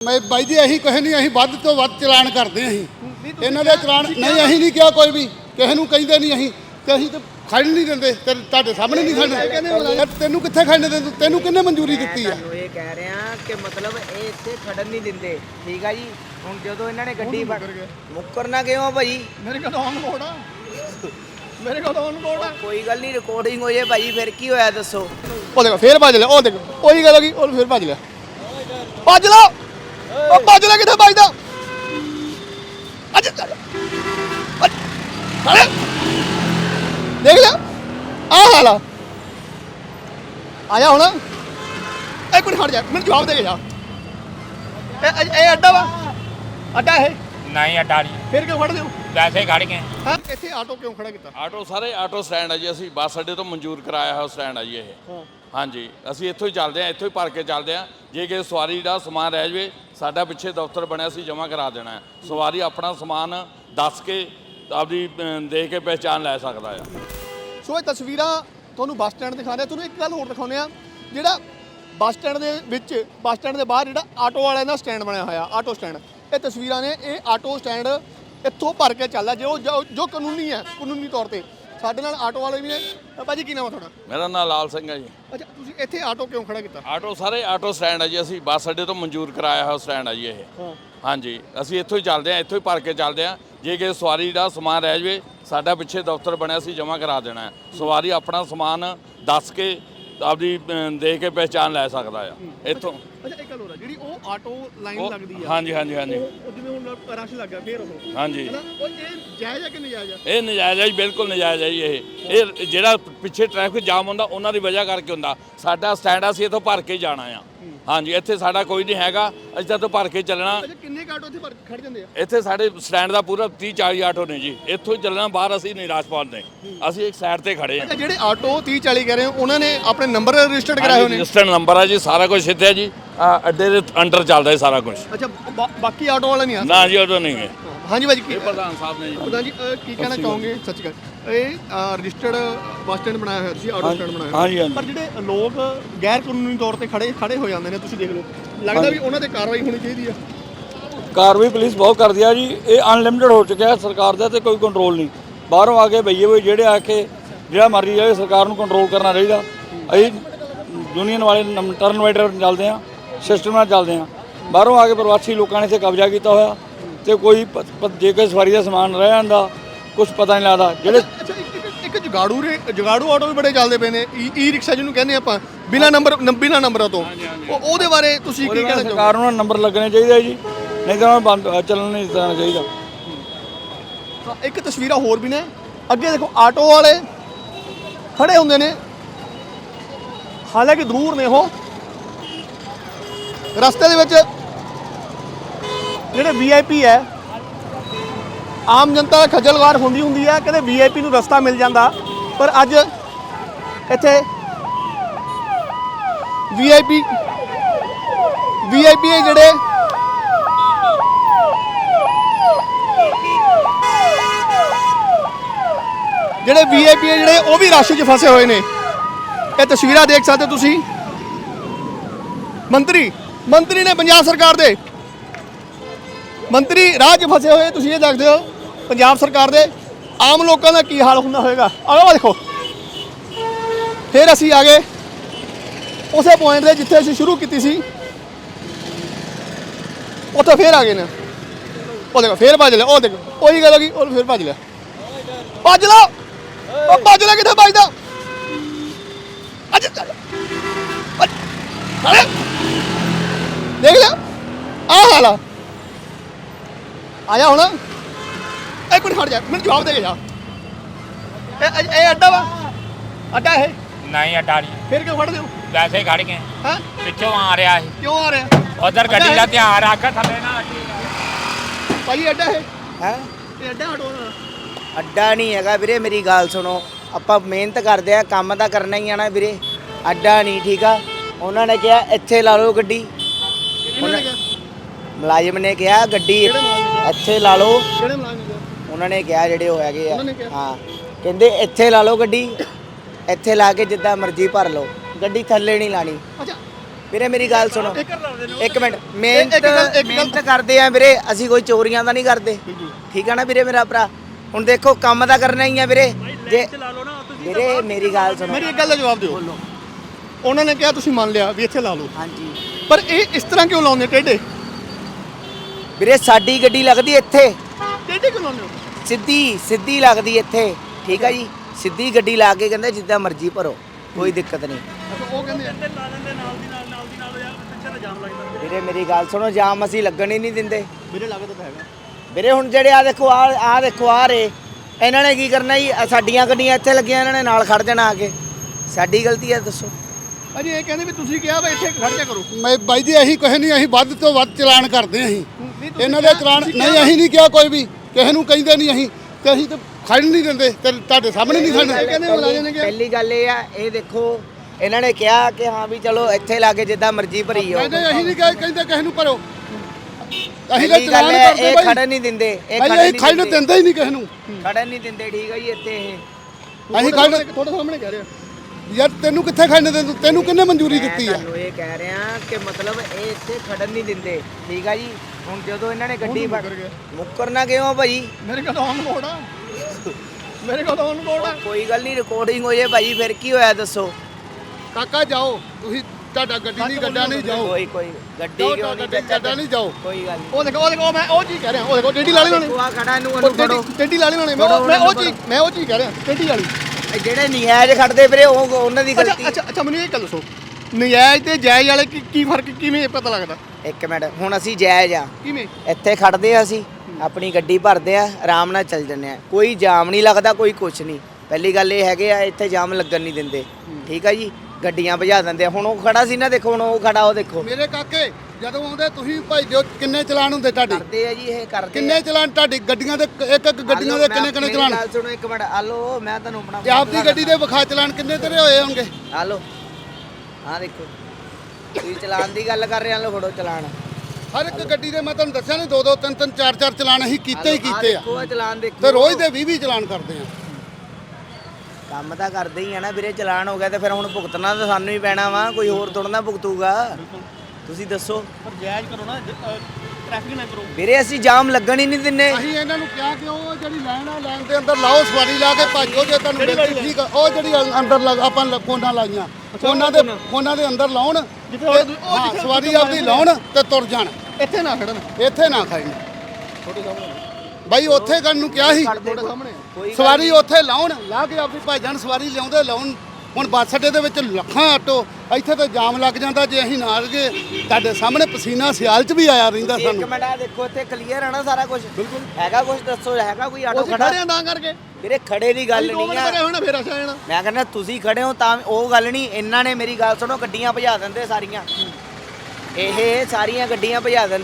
ਮੈਂ ਬਾਈ ਜੀ ਅਸੀਂ ਕਹੇ ਨਹੀਂ ਅਸੀਂ ਵੱਧ ਤੋਂ ਵੱਧ ਚਲਾਨ ਕਰਦੇ ਅਸੀਂ ਇਹਨਾਂ ਦੇ ਚਲਾਨ ਨਹੀਂ ਅਸੀਂ ਨਹੀਂ ਕਿਹਾ ਕੋਈ ਵੀ। ਕਿਸੇ ਨੂੰ ਕਹਿੰਦੇ ਨਹੀਂ ਅਸੀਂ ਤੇ ਅਸੀਂ ਤਾਂ ਖੜ ਨਹੀਂ ਦਿੰਦੇ। ਤੇ ਤੁਹਾਡੇ ਸਾਹਮਣੇ ਨਹੀਂ ਖੜਦੇ ਤੈਨੂੰ ਕਿੱਥੇ ਖੜਨ ਦਿੰਦੇ? ਤੈਨੂੰ ਕਿੰਨੇ ਮਨਜ਼ੂਰੀ ਦਿੱਤੀ ਆ? ਇਹ ਕਹਿ ਰਿਹਾ ਕਿ ਮਤਲਬ ਇਹ ਇੱਥੇ ਖੜਨ ਨਹੀਂ ਦਿੰਦੇ। ਠੀਕ ਆ ਜੀ? ਹੁਣ ਜਦੋਂ ਇਹਨਾਂ ਨੇ ਗੱਡੀ ਮੁੱਕਰਨਾ ਕਿਉਂ ਆ ਭਾਜੀ ਮੇਰੇ ਕੋਲ ਔਨ ਕੋਡ ਆ। ਮੇਰੇ ਕੋਲ ਔਨ ਕੋਡ ਆ। ਕੋਈ ਗੱਲ ਨਹੀਂ ਰਿਕਾਰਡਿੰਗ ਹੋ ਜੇ ਭਾਜੀ ਫਿਰ ਕੀ ਹੋਇਆ ਦੱਸੋ? ਉਹ ਦੇਖੋ ਫੇਰ ਭੱਜ ਲਿਆ। ਉਹ ਦੇਖੋ ਉਹੀ ਗੱਲ ਹੋ ਗਈ ਉਹ ਫੇਰ ਭੱਜ ਲਿਆ। ਭੱਜ ਲਾ ਉਹ ਭੱਜ ਕਿੱਥੇ ਭੱਜਦਾ? ਅੱਜ ਚੱਲ। ਦੇਖ ਲਿਆ। ਆ ਹਾਲ ਆਇਆ ਹੁਣ। ਇੱਕ ਮਿੰਟ ਖੜ ਜਾ। ਮੈਨੂੰ ਜਵਾਬ ਦੇ ਕੇ ਜਾ। ਇਹ- ਇਹ ਅੱਡਾ ਵਾ। ਅੱਡਾ ਇਹ। ਨਹੀਂ ਅਟਾਰੀ ਫੇਰ ਕਿਉਂ ਖੜਦੇ ਹੋ? ਵੈਸੇ ਖੜ ਗਏ। ਹਾਂ ਇੱਥੇ ਆਟੋ ਕਿਉਂ ਖੜਾ ਕੀਤਾ? ਆਟੋ ਸਾਰੇ ਆਟੋ ਸਟੈਂਡ ਹੈ ਜੀ ਅਸੀਂ ਬੱਸ ਅੱਡੇ ਤੋਂ ਮਨਜ਼ੂਰ ਕਰਾਇਆ ਹੋਇਆ ਸਟੈਂਡ ਹੈ ਜੀ ਇਹ। ਹਾਂ। ਹਾਂਜੀ ਅਸੀਂ ਇੱਥੋਂ ਹੀ ਚੱਲਦੇ ਹਾਂ ਇੱਥੋਂ ਹੀ ਭਰ ਕੇ ਚੱਲਦੇ ਹਾਂ ਜੇ ਕਿ ਸਵਾਰੀ ਦਾ ਸਮਾਨ ਰਹਿ ਜਵੇ ਸਾਡਾ ਪਿੱਛੇ ਦਫ਼ਤਰ ਬਣਿਆ ਸੀ ਜਮ੍ਹਾਂ ਕਰਾ ਦੇਣਾ ਹੈ। ਸਵਾਰੀ ਆਪਣਾ ਸਮਾਨ ਦੱਸ ਕੇ ਆਪਦੀ ਅਮ, ਦੇਖ ਕੇ ਪਹਿਚਾਨ ਲੈ ਸਕਦਾ ਆ। ਸੋ ਇਹ ਤਸਵੀਰਾਂ ਤੁਹਾਨੂੰ ਬੱਸ ਸਟੈਂਡ ਦਿਖਾ ਰਿਹਾ। ਤੁਹਾਨੂੰ ਇੱਕ ਗੱਲ ਹੋਰ ਦਿਖਾਉਂਦੇ ਆ ਜਿਹੜਾ ਬੱਸ ਸਟੈਂਡ ਦੇ ਵਿੱਚ ਬੱਸ ਸਟੈਂਡ ਦੇ ਬਾਹਰ ਜਿਹੜਾ ਆਟੋ ਵਾਲਿਆਂ ਦਾ ਸਟੈਂਡ ਬਣਿਆ ਹੋਇਆ ਆਟੋ ਸਟੈਂਡ। ਇਹ ਤਸਵੀਰਾਂ ਨੇ ਇਹ ਆਟੋ ਸਟੈਂਡ ਇੱਥੋਂ ਭਰ ਕੇ ਚੱਲਦਾ ਜੋ ਜੋ- ਜੋ ਕਾਨੂੰਨੀ ਹੈ ਕਾਨੂੰਨੀ ਤੌਰ ਤੇ। ਸਾਡੇ ਨਾਲ ਆਟੋ ਵਾਲੇ ਵੀ ਨੇ। ਭਾਜੀ ਕੀ ਨਾਮ ਹੈ ਤੁਹਾਡਾ? ਮੇਰਾ ਨਾਮ ਲਾਲ ਸਿੰਘ ਹੈ ਜੀ। ਅੱਛਾ ਤੁਸੀਂ ਇੱਥੇ ਆਟੋ ਕਿਉਂ ਖੜਾ ਕੀਤਾ? ਆਟੋ ਸਾਰੇ ਆਟੋ ਸਟੈਂਡ ਹੈ ਜੀ ਅਸੀਂ ਬੱਸ ਅੱਡੇ ਤੋਂ ਮਨਜ਼ੂਰ ਕਰਾਇਆ ਹੋਇਆ ਸਟੈਂਡ ਹੈ ਜੀ ਇਹ। ਹਾਂ। ਹਾਂਜੀ ਅਸੀਂ ਇੱਥੋਂ ਹੀ ਚੱਲਦੇ ਹਾਂ ਇੱਥੋਂ ਹੀ ਭਰ ਕੇ ਚੱਲਦੇ ਹਾਂ। ਜੇ ਕਿ ਸਵਾਰੀ ਦਾ ਸਮਾਨ ਰਹਿ ਜਵੇ ਸਾਡਾ ਪਿੱਛੇ ਦਫ਼ਤਰ ਬਣਿਆ ਸੀ ਜਮ੍ਹਾਂ ਕਰਾ ਦੇਣਾ ਸਵਾਰੀ ਆਪਣਾ ਸਮਾਨ ਦੱਸ ਕੇ ਆਪਦੀ ਅਮ, ਦੇਖ ਕੇ ਪਹਿਚਾਨ ਲੈ ਸਕਦਾ ਆ। ਇੱਥੋਂ। ਅੱਛਾ ਇੱਕ ਗੱਲ ਹੋਰ ਜਿਹੜੀ ਉਹ ਆਟੋ ਲਾਈਨ ਉਹ- ਲੱਗਦੀ ਆ। ਹਾਂਜੀ ਹਾਂਜੀ ਹਾਂਜੀ। ਉਹ ਉਹ ਜਿਵੇਂ ਹੁਣ ਰਸ਼ ਲੱਗ ਫੇਰ ਉਹ। ਹਾਂਜੀ। ਹੈਨਾ? ਉਹ ਇਹ ਜਾਇਜ਼ ਹੈ ਕਿ ਨਜਾਇਜ਼ ਹੈ ਇਹ ਨਜਾਇਜ਼ ਹੈ ਜੀ ਬਿਲਕੁਲ ਨਜਾਇਜ਼ ਹੈ ਜੀ ਇਹ। ਇਹ ਜਿਹੜਾ ਪਿੱਛੇ ਟ੍ਰੈਫਿਕ ਜਾਮ ਹੁੰਦਾ ਉਹਨਾਂ ਦੀ ਵਜ੍ਹਾ ਕਰਕੇ ਹੁੰਦਾ। ਸਾਡਾ ਸਟੈਂਡ ਆ, ਅਸੀਂ ਇੱਥੋਂ ਭਰ ਕੇ ਜਾਣਾ ਆ। ਹਾਂਜੀ ਇੱਥੇ ਸਾਡਾ ਕੋਈ ਨਹੀਂ ਹੈਗਾ। ਅਸੀਂ ਤਾਂ ਭਰ ਕੇ ਚੱਲਣਾ। ਅੱਛਾ ਕਿੰਨੇ ਕੁ ਆਟੋ ਇੱਥੇ ਭਰ- ਖੜ ਜਾਂਦੇ ਆ? ਇੱਥੇ ਸਾਡੇ ਸਟੈਂਡ ਦਾ ਪੂਰਾ 30 40 ਆਟੋ ਨੇ ਜੀ। ਇੱਥੋਂ ਹੀ ਚੱਲਣਾ ਬਾਹਰ ਅਸੀਂ ਨਹੀਂ ਰਾਜਪਾਲ ਨੇ। ਅਸੀਂ ਇੱਕ ਸਾਈਡ ਤੇ ਖੜੇ ਹਾਂ ਅੱਛਾ ਜਿਹੜੇ ਆਟੋ 30 40 ਕਹਿ ਰਹੇ ਹੋ ਉਹਨਾਂ ਨੇ ਆਪਣੇ ਨੰਬਰ ਰਜਿਸਟਰਡ ਕਰਾਏ ਹੋਏ ਨੇ? ਰਜਿਸਟਰਡ ਨੰਬਰ ਆ ਜੀ ਸਾਰਾ ਕੁਝ ਇੱਥੇ ਹੈ ਜੀ। ਆਹ ਅੱਡੇ ਦੇ ਅੰਡਰ ਚੱਲਦਾ ਹੈ ਸਾਰਾ ਕੁਝ ਅੱਛਾ ਬਾ- ਬਾਕੀ ਆਟੋ ਵਾਲਾ ਨਹੀਂ ਆ ਨਾ ਜੀ ਉਹ ਨਹੀਂ ਹੈ। ਹਾਂਜੀ ਭਾਜੀ ਕੀ ਇਹ ਪ੍ਰਧਾਨ ਸਾਹਿਬ ਨੇ ਜੀ। ਪ੍ਰਧਾਨ ਜੀ ਅਹ, ਕੀ ਕਹਿਣਾ ਚਾਹੋਗੇ? ਸੱਚ ਗੱਲ ਇਹ ਰਜਿਸਟਰਡ ਬੱਸ ਸਟੈਂਡ ਬਣਾਇਆ ਹੋਇਆ ਤੁਸੀਂ ਆਟੋ ਸਟੈਂਡ ਬਣਾਇਆ ਹੋਇਆ। ਹਾਂਜੀ, ਹਾਂਜੀ। ਪਰ ਜਿਹੜੇ ਲੋਕ ਗੈਰ ਕਾਨੂੰਨੀ ਤੌਰ ਤੇ ਖੜੇ ਖੜੇ ਹੋ ਜਾਂਦੇ ਨੇ ਤੁਸੀਂ ਦੇਖ ਲਓ। ਲੱਗਦਾ ਵੀ ਉਹਨਾਂ ਤੇ ਕਾਰਵਾਈ ਹੋਣੀ ਚਾਹੀਦੀ ਆ। ਕਾਰਵਾਈ ਪੁਲਿਸ ਬਹੁਤ ਕਰਦੀ ਆ ਜੀ। ਇਹ ਅਨਲਿਮਿਟਡ ਹੋ ਚੁੱਕਿਆ ਹੈ ਸਰਕਾਰ ਦਾ ਤੇ ਕੋਈ ਕੰਟਰੋਲ ਨਹੀਂ। ਬਾਹਰੋਂ ਆ ਕੇ ਬਈਏ ਹੋਏ ਜਿਹੜੇ ਆ ਕੇ ਜਿਹੜਾ ਮਰਜ਼ੀ ਜਾਵੇ ਸਰਕਾਰ ਨੂੰ ਕੰਟਰੋਲ ਕਰਨਾ ਚਾਹੀਦਾ। ਅਸੀਂ ਯੂਨੀਅਨ ਵਾਲੇ ਟਰਨ ਵਾਈਡਰ ਚੱਲਦੇ ਆ ਸਿਸਟਮ ਨਾਲ ਚੱਲਦੇ ਆ। ਬਾਹਰੋਂ ਆ ਕੇ ਪ੍ਰਵਾਸੀ ਲੋਕਾਂ ਨੇ ਇੱਥੇ ਕਬਜ਼ਾ ਕੀਤਾ ਹੋਇਆ। ਤੇ ਕੋਈ ਪ- ਪ- ਜੇ ਕੋਈ ਸਵਾਰੀ ਦਾ ਸਮਾਨ ਰਹਿ ਜਾਂਦਾ ਕੁਝ ਪਤਾ ਨਹੀਂ ਲੱਗਦਾ। ਜਿਹੜੇ ਇੱਕ- ਜਗਾੜੂ ਰੇ ਜਗਾੜੂ ਆਟੋ ਵੀ ਬੜੇ ਚੱਲਦੇ ਪਏ ਨੇ। ਈ ਰਿਕਸ਼ਾ ਜਿਹਨੂੰ ਕਹਿੰਦੇ ਆਪਾਂ ਬਿਨਾ ਨੰਬਰ ਬਿਨਾਂ ਨੰਬਰਾਂ ਤੋਂ। ਉਹ ਉਹਦੇ ਬਾਰੇ ਤੁਸੀਂ ਕੀ ਕਹਿਣਾ ਚਾਹੋਗੇ? ਸਰਕਾਰ ਨੂੰ ਨੰਬਰ ਲੱਗਣੇ ਚਾਹੀਦੇ ਜੀ। ਨਹੀਂ ਤਾਂ ਬੰਦ ਚੱਲਣ ਨਹੀਂ ਦੇਣਾ ਚਾਹੀਦਾ। ਇੱਕ ਤਸਵੀਰਾਂ ਹੋਰ ਵੀ ਨੇ। ਅੱਗੇ ਦੇਖੋ ਆਟੋ ਵਾਲੇ ਖੜੇ ਹੁੰਦੇ ਨੇ। ਹਾਲਾਂਕਿ ਦੂਰ ਨੇ ਉਹ। ਰਸਤੇ ਦੇ ਵਿੱਚ ਜਿਹੜੇ ਵੀਆਈਪੀ ਹੈ, ਆਮ ਜਨਤਾ ਖੱਜਲਵਾਰ ਹੁੰਦੀ ਹੁੰਦੀ ਹੈ, ਕਹਿੰਦੇ ਵੀਆਈਪੀ ਨੂੰ ਰਸਤਾ ਮਿਲ ਜਾਂਦਾ। ਪਰ ਅੱਜ ਇੱਥੇ ਵੀਆਈਪੀ ਵੀਆਈਪੀ ਜਿਹੜੇ ਜਿਹੜੇ ਵੀਆਈਪੀ ਜਿਹੜੇ ਉਹ ਵੀ ਰਸ਼ 'ਚ ਫਸੇ ਹੋਏ ਨੇ। ਇਹ ਤਸਵੀਰਾਂ ਦੇਖ ਸਕਦੇ ਤੁਸੀਂ। ਮੰਤਰੀ ਮੰਤਰੀ ਨੇ ਪੰਜਾਬ ਸਰਕਾਰ ਦੇ ਮੰਤਰੀ ਰਾਹ 'ਚ ਫਸੇ ਹੋਏ, ਤੁਸੀਂ ਇਹ ਦੇਖਦੇ ਹੋ, ਪੰਜਾਬ ਸਰਕਾਰ ਦੇ ਆਮ ਲੋਕਾਂ ਦਾ ਕੀ ਹਾਲ ਹੁੰਦਾ ਹੋਵੇਗਾ? ਆਹ ਦੇਖੋ। ਫਿਰ ਅਸੀਂ ਆ ਗਏ। ਉਸੇ ਪੁਆਇੰਟ ਦੇ ਜਿੱਥੇ ਅਸੀਂ ਸ਼ੁਰੂ ਕੀਤੀ ਸੀ, ਉੱਥੇ ਫਿਰ ਆ ਗਏ ਨੇ। ਉਹ ਦੇਖੋ, ਫਿਰ ਭੱਜ ਲਿਆ। ਉਹ ਦੇਖੋ, ਉਹੀ ਗੱਲ ਹੋ ਗਈ, ਉਹ ਫਿਰ ਭੱਜ ਲਿਆ। ਭੱਜ ਲਓ! ਉਹ ਭੱਜ ਲਿਆ ਕਿੱਥੇ? ਭੱਜਦਾ ਅੱਜ ਚੱਲ ਭੱਜ। ਖੜੇ ਦੇਖ ਲਿਆ ਆ ਹਾਲ ਆ ਆਇਆ ਹੁਣ। ਇੱਕ ਮਿੰਟ ਖੜ ਜਾ ਮੈਨੂੰ ਜਵਾਬ ਦੇ ਕੇ ਜਾ। ਇਹ ਇਹ- ਇਹ ਅੱਡਾ ਵਾ? ਅੱਡਾ ਇਹ? ਨਹੀਂ ਅਟਾਰੀ ਫੇਰ ਕਿਉਂ ਖੜਦੇ ਹੋ? ਵੈਸੇ ਖੜ ਗਏ। ਹਾਂ? ਪਿੱਛੋਂ ਆ ਰਿਹਾ ਸੀ ਕਿਉਂ ਆ ਰਿਹਾ? ਉਧਰ ਗੱਡੀ ਦਾ ਧਿਆਨ ਰੱਖ ਥੱਲੇ ਨਾ ਲੱਗੀ ਭਾਈ ਅੱਡਾ ਇਹ? ਹੈ? ਇਹ ਅੱਡਾ ਦਾ ਅੱਡਾ ਨਹੀਂ ਹੈਗਾ ਵੀਰੇ ਮੇਰੀ ਗੱਲ ਸੁਣੋ। ਆਪਾਂ ਮਿਹਨਤ ਕਰਦੇ ਆ ਕੰਮ ਤਾਂ ਕਰਨਾ ਹੀ ਆ ਨਾ ਵੀਰੇ। ਅੱਡਾ ਨਹੀਂ ਠੀਕ ਆ? ਉਹਨਾਂ ਨੇ ਕਿਹਾ ਇੱਥੇ ਲਾ ਲਓ ਗੱਡੀ। ਕਿਹਨੇ ਨੇ ਕਿਹਾ? ਮੁਲਾਜ਼ਮ ਨੇ ਕਿਹਾ ਗੱਡੀ ਕਿਹੜੇ? ਇੱਥੇ ਲਾ ਲਓ। ਕਿਹੜੇ ਮੁਲਾਜ਼ਮ? ਉਹਨਾਂ ਨੇ ਕਿਹਾ ਜਿਹੜੇ ਉਹ ਹੈਗੇ ਆ। ਉਹਨਾਂ ਨੇ ਕਿਹਾ? ਹਾਂ। ਕਹਿੰਦੇ ਇੱਥੇ ਲਾ ਲਓ ਗੱਡੀ ਇੱਥੇ ਲਾ ਕੇ ਜਿੱਦਾਂ ਮਰਜ਼ੀ ਭਰ ਲਓ। ਗੱਡੀ ਥੱਲੇ ਨਹੀਂ ਲਾਣੀ। ਅੱਛਾ। ਵੀਰੇ ਮੇਰੀ ਗੱਲ ਸੁਣੋ। ਇੱਕ ਮਿੰਟ। ਮਿਹਨਤ ਇੱਕ ਗੱਲ- ਇੱਕ ਗੱਲ- ਮਿਹਨਤ ਕਰਦੇ ਆ ਵੀਰੇ। ਅਸੀਂ ਕੋਈ ਚੋਰੀਆਂ ਤਾਂ ਨਹੀਂ ਕਰਦੇ। ਠੀਕ ਆ ਨਾ ਵੀਰੇ ਮੇਰਾ ਭਰਾ? ਹੁਣ ਦੇਖੋ ਕੰਮ ਤਾਂ ਕਰਨਾ ਹੀ ਆ ਵੀਰੇ। ਜੇ ਵੀਰੇ ਮੇਰੀ ਗੱਲ ਸੁਣੋ। ਮੇਰੀ ਇੱਕ ਗੱਲ ਦਾ ਜਵਾਬ ਦਿਓ। ਉਹਨਾਂ ਨੇ ਕਿਹਾ ਤੁਸੀਂ ਮੰਨ ਲਿਆ ਵੀ ਇੱਥੇ ਲਾ ਲਓ। ਹਾਂਜੀ। ਪਰ ਇਹ ਇਸ ਤਰ੍ਹਾਂ ਕਿਉਂ ਲਾਉਂਦੇ ਟੇਢੇ? ਵੀਰੇ ਸਾਡੀ ਗੱਡੀ ਲੱਗਦੀ ਇੱਥੇ। ਲਾਉਂਦੇ ਹੋ ਸਿੱਧੀ ਸਿੱਧੀ ਲੱਗਦੀ ਇੱਥੇ। ਠੀਕ ਆ ਜੀ? ਸਿੱਧੀ ਗੱਡੀ ਲਾ ਕੇ ਕਹਿੰਦੇ ਜਿੱਦਾਂ ਮਰਜ਼ੀ ਭਰੋ ਕੋਈ ਦਿੱਕਤ ਨਹੀਂ। ਉਹ ਕਹਿੰਦੇ ਆ, ਵੀਰੇ ਮੇਰੀ ਗੱਲ ਸੁਣੋ ਜਾਮ ਅਸੀਂ ਲੱਗਣ ਹੀ ਨਹੀਂ ਦਿੰਦੇ। ਵੀਰੇ ਲੱਗਦਾ ਤਾਂ ਹੈਗਾ। ਵੀਰੇ ਹੁਣ ਜਿਹੜੇ ਆ ਦੇਖੋ ਆ ਆ ਦੇਖੋ ਆ ਰੇ। ਇਹਨਾਂ ਨੇ ਕੀ ਕਰਨਾ ਜੀ? ਆਹ ਸਾਡੀਆਂ ਗੱਡੀਆਂ ਇੱਥੇ ਲੱਗੀਆਂ ਇਹਨਾਂ ਨੇ ਨਾਲ ਖੜ ਜਾਣਾ ਆ ਕੇ। ਸਾਡੀ ਗਲਤੀ ਹੈ ਦੱਸੋ। ਅਜੀ ਇਹ ਕਹਿੰਦੇ ਵੀ ਤੁਸੀਂ ਕਿਹਾ ਵਾ ਇੱਥੇ ਖੜ ਜਾ ਕਰੋ। ਮੈਂ ਬਾਈ ਜੀ ਅਸੀਂ ਕੁਛ ਨਹੀਂ ਅਸੀਂ ਵੱਧ ਤੋਂ ਵੱਧ ਚਲਾਨ ਕਰਦੇ ਹਾਂ ਅਸੀਂ। ਨਹੀਂ ਤੁਸੀਂ ਇਹਨਾਂ ਦੇ ਕਿਹਾ- ਚਲਾਨ ਤੁਸੀਂ ਨਹੀਂ ਅਸੀਂ ਨਹੀਂ ਕਿਹਾ ਕੋਈ ਵੀ। ਕਿਸੇ ਨੂੰ ਕਹਿੰਦੇ ਨਹੀਂ ਅਸੀਂ ਤੇ ਅਸੀਂ ਤਾਂ ਖੜ ਨਹੀਂ ਦਿੰਦੇ ਤੇ ਤੁਹਾਡੇ ਸਾਹਮਣੇ ਨਹੀਂ ਇਹ ਖੜਨਾ ਕਹਿੰਦੇ ਮੁਲਾਜ਼ਮ ਨੇ ਕਿਹਾ ਪਹਿਲੀ ਗੱਲ ਇਹ ਆ ਇਹ ਦੇਖੋ ਇਹਨਾਂ ਨੇ ਕਿਹਾ ਕਿ ਹਾਂ ਵੀ ਚਲੋ ਇੱਥੇ ਲਾ ਕੇ ਜਿੱਦਾਂ ਮਰਜ਼ੀ ਭਰੀ ਨਹੀਂ ਨਹੀਂ ਅਸੀਂ ਨਹੀਂ ਕਿਹਾ- ਕਹਿੰਦੇ ਕਿਸੇ ਨੂੰ ਭਰੋ। ਅਸੀਂ ਤਾਂ ਪਹਿਲੀ ਗੱਲ ਚਲਾਨ ਹੈ, ਕਰਦੇ ਇਹ ਬਾਈ। ਖੜਨ ਨਹੀਂ ਦਿੰਦੇ ਇਹ ਭਾਈ ਖੜਨ ਅਸੀਂ ਨਹੀਂ ਖੜਨ ਦਿੰਦੇ। ਹੀ ਨਹੀਂ ਕਿਸੇ ਨੂੰ। ਖੜਨ ਨਹੀਂ ਦਿੰਦੇ ਠੀਕ ਹੈ ਜੀ ਇੱਥੇ ਇਹ। ਅਸੀਂ ਖੜਨ ਸਾਹਮਣੇ- ਤੁਹਾਡੇ ਸਾਹਮਣੇ ਕਹਿ ਰਿਹਾ। ਯਾਰ ਤੈਨੂੰ ਕਿੱਥੇ ਖੜਨ ਦਿੰਦੇ ਤੈਨੂੰ ਕਿੰਨੇ ਮਨਜ਼ੂਰੀ ਦਿੱਤੀ ਆ? ਤੁਹਾਨੂੰ ਇਹ ਕਹਿ ਰਿਹਾ ਕਿ ਮਤਲਬ ਇਹ ਇੱਥੇ ਖੜਨ ਨਹੀਂ ਦਿੰਦੇ। ਠੀਕ ਆ ਜੀ? ਹੁਣ ਜਦੋਂ ਇਹਨਾਂ ਨੇ ਗੱਡੀ। ਮੁੱਕਰਨਾ ਕਿਉਂ ਆ ਭਾਈ? ਮੇਰੇ ਕੋਲ ਔਨ ਕੋਡ ਆ। ਮੇਰੇ ਕੋਲ ਔਨ ਕੋਡ ਆ। ਕੋਈ ਗੱਲ ਨਹੀਂ ਰਿਕਾਰਡਿੰਗ ਹੋ ਜੇ ਭਾਈ ਫਿਰ ਕੀ ਹੋਇਆ ਦੱਸੋ? ਕਾਕਾ ਜਾਓ। ਤੁਸੀਂ ਤੁਹਾਡਾ ਗੱਡੀ ਨਹੀਂ ਗੱਡਾ ਨਹੀਂ ਜਾਓ। ਕੋਈ ਕੋਈ ਗੱਡੀ ਕਿਉਂ ਨਹੀਂ ਗੱਡੀ ਗੱਡਾ ਨਹੀਂ ਜਾਓ। ਕੋਈ ਗੱਲ ਨਹੀਂ। ਉਹ ਦੇਖੋ ਉਹ ਦੇਖੋ ਉਹ ਮੈਂ ਉਹ ਚੀਜ਼ ਕਹਿ ਰਿਹਾ। ਉਹ ਦੇਖੋ ਟੇਢੀ ਲਾ ਲਈ ਉਹਨੇ। ਦੇਖੋ ਆ ਖੜਾ ਇਹਨੂੰ ਉਹ ਉਹਨੂੰ ਫੜੋ। ਟੇਢੀ ਟੇਢੀ ਲਾ ਲਈ ਉਹਨੇ। ਮੈਂ ਉਹ- ਉਹ ਚੀਜ਼ ਮੈਂ ਉਹ ਚੀਜ਼ ਕਹਿ ਰਿਹਾ। ਟੇਢੀ ਵਾਲੀ। ਜਿਹੜੇ ਨਿਆਜ ਖੜਦੇ ਵੀਰੇ ਉਹ ਉਹਨਾਂ ਦੀ ਅੱਛਾ ਗਲਤੀ। ਅੱਛਾ ਅੱਛਾ ਮੈਨੂੰ ਇਹ ਗੱਲ ਦੱਸੋ। ਨਜਾਇਜ਼ ਤੇ ਜਾਇਜ਼ ਵਾਲੇ ਕੀ ਕੀ ਫ਼ਰਕ ਕਿਵੇਂ ਪਤਾ ਲੱਗਦਾ? ਇੱਕ ਮਿੰਟ ਹੁਣ ਅਸੀਂ ਜਾਇਜ਼ ਆ। ਕਿਵੇਂ? ਇੱਥੇ ਖੜਦੇ ਆ ਅਸੀਂ ਆਪਣੀ ਗੱਡੀ ਭਰਦੇ ਆ ਆਰਾਮ ਨਾਲ ਚੱਲ ਜੰਨੇ ਆ। ਕੋਈ ਜਾਮ ਨਹੀਂ ਲੱਗਦਾ ਕੋਈ ਕੁਛ ਨਹੀਂ। ਪਹਿਲੀ ਗੱਲ ਇਹ ਹੈਗੇ ਆ ਇੱਥੇ ਜਾਮ ਲੱਗਣ ਨਹੀਂ ਦਿੰਦੇ। ਠੀਕ ਆ ਜੀ? ਗੱਡੀਆਂ ਭਜਾ ਦਿੰਦੇ ਆ। ਹੁਣ ਉਹ ਖੜਾ ਸੀ ਨਾ ਦੇਖੋ ਹੁਣ ਉਹ ਖੜਾ ਉਹ ਦੇਖੋ। ਮੇਰੇ ਕਾਕੇ ਜਦੋਂ ਆਉਂਦੇ ਤੁਸੀਂ ਭਾਈ ਦਿਓ ਕਿੰਨੇ ਚਲਾਨ ਹੁੰਦੇ ਤੁਹਾਡੇ? ਕਰਦੇ ਆ ਜੀ ਇਹ ਕਰਦੇ ਕਿੰਨੇ ਚਲਾਨ ਤੁਹਾਡੀ ਗੱਡੀਆਂ ਦੇ ਇੱਕ ਇੱਕ ਗੱਡੀਆਂ ਦੇ ਕਿੰਨੇ ਕਿੰਨੇ ਚਲਾਨ? ਗੱਲ ਸੁਣੋ ਇੱਕ ਮਿੰਟ ਆਲੋ ਮੈਂ ਤੁਹਾਨੂੰ ਆਪਣਾ ਤੇ ਆਪਦੀ ਗੱਡੀ ਦੇ ਵਿਖਾ ਚਲਾਨ ਕਿੰਨੇ ਤੇਰੇ ਹੋਏ ਹੋਣਗੇ? ਆਲੋ। ਆ ਦੇਖੋ ਤੁਸੀਂ ਚਲਾਨ ਦੀ ਗੱਲ ਕਰ ਰਹੇ ਆਲੋ ਫੜੋ ਚਲਾਨ। ਹਰ ਇੱਕ ਗੱਡੀ ਦੇ ਮੈਂ ਤੁਹਾਨੂੰ ਦੱਸਿਆ ਨਹੀਂ ਦੋ ਦੋ ਤਿੰਨ ਤਿੰਨ ਚਾਰ ਚਾਰ ਚਲਾਨ ਅਸੀਂ ਕੀਤੇ ਹੀ ਆਹ ਕੀਤੇ ਆ। ਦੇਖੋ ਆਹ ਚਲਾਨ ਦੇਖੋ। ਤੇ ਰੋਜ਼ ਦੇ 20 20 ਚਲਾਨ ਕਰਦੇ ਆ। ਕੰਮ ਤਾਂ ਕਰਦੇ ਹੀ ਆ ਨਾ ਵੀਰੇ ਚਲਾਨ ਹੋ ਗਿਆ ਤੇ ਫਿਰ ਹੁਣ ਭੁਗਤਣਾ ਤਾਂ ਸਾਨੂੰ ਹੀ ਪੈਣਾ ਵਾ ਕੋਈ ਹੋਰ ਥੋੜਾ ਨਾ ਭੁਗਤੂਗਾ। ਤੁਸੀਂ ਦੱਸੋ। ਪਰ ਜਾਇਜ਼ ਕਰੋ ਨਾ ਟ੍ਰੈਫਿਕ ਨਾ ਕਰੋ। ਵੀਰੇ ਅਸੀਂ ਜਾਮ ਲੱਗਣ ਹੀ ਨਹੀਂ ਦਿੰਨੇ। ਅਸੀਂ ਇਹਨਾਂ ਨੂੰ ਕਿਹਾ ਕਿ ਉਹ ਜਿਹੜੀ ਲਾਈਨ ਆ ਲਾਈਨ ਦੇ ਅੰਦਰ ਲਾਓ ਸਵਾਰੀ ਲਾ ਕੇ ਭਾਜੋ ਜੇ ਤੁਹਾਨੂੰ ਮਿਲਦੀ ਠੀਕ ਆ ਉਹ ਜਿਹੜੀ ਅੰਦਰ ਲੱਗ ਆਪਾਂ ਕੋਨਾ ਲਾਈਆਂ। ਕੋਨਾ ਦੇ ਕੋਨਾ। ਦੇ ਅੰਦਰ ਲਾਉਣ ਹਾਂ, ਸਵਾਰੀ ਆਪਦੀ ਲਾਉਣ ਤੇ ਤੁਰ ਜਾਣ। ਇੱਥੇ ਨਾ ਖੜਨ। ਇੱਥੇ ਨਾ ਖਾਈਂ ਤੁਹਾਡੇ ਸਾਹਮਣੇ ਬਾਈ ਉੱਥੇ ਕਰਨ ਨੂੰ ਕਿਹਾ ਸੀ। ਤੁਹਾਡੇ ਸਾਹਮਣੇ ਸਵਾਰੀ ਉੱਥੇ ਲਾਉਣ ਲਾ ਕੇ ਆਪਦੀ ਭਾਜਣ ਸਵਾਰੀ ਲਿਆਉਂਦੇ ਲਾਉਣ। ਹੁਣ ਬੱਸ ਅੱਡੇ ਦੇ ਵਿੱਚ ਲੱਖਾਂ ਆਟੋ ਇੱਥੇ ਤਾਂ ਜਾਮ ਲੱਗ ਜਾਂਦਾ ਜੇ ਅਸੀਂ ਨਾ ਰਗੇ ਤੁਹਾਡੇ ਸਾਹਮਣੇ ਪਸੀਨਾ ਸਿਆਲ 'ਚ ਵੀ ਆਇਆ ਰਹਿੰਦਾ ਇੱਕ ਸਾਨੂੰ। ਮਿੰਟ ਆ ਦੇਖੋ ਇੱਥੇ ਕਲੀਅਰ ਹੈ ਨਾ ਸਾਰਾ ਕੁਝ ਬਿਲਕੁਲ। ਹੈਗਾ ਕੁਝ ਦੱਸੋ ਹੈਗਾ ਕੋਈ ਆਟੋ ਖੜਾ? ਖੜਿਆ ਤਾਂ ਕਰਕੇ। ਵੀਰੇ ਖੜੇ ਦੀ ਗੱਲ ਨਹੀਂ ਆ। ਹੋਣਾ ਫੇਰ ਅਸਾਂ ਜਾਣਾ। ਮੈਂ ਕਹਿੰਦਾ ਤੁਸੀਂ ਖੜੇ ਹੋ ਤਾਂ ਉਹ ਗੱਲ ਨਹੀਂ ਇਹਨਾਂ ਨੇ ਮੇਰੀ ਗੱਲ ਸੁਣੋ ਗੱਡੀਆਂ ਭਜਾ ਦਿੰਦੇ ਸਾਰੀਆਂ। ਇਹ ਸਾਰੀਆਂ ਗੱਡੀਆਂ ਭਜਾ ਦਿੰਦੇ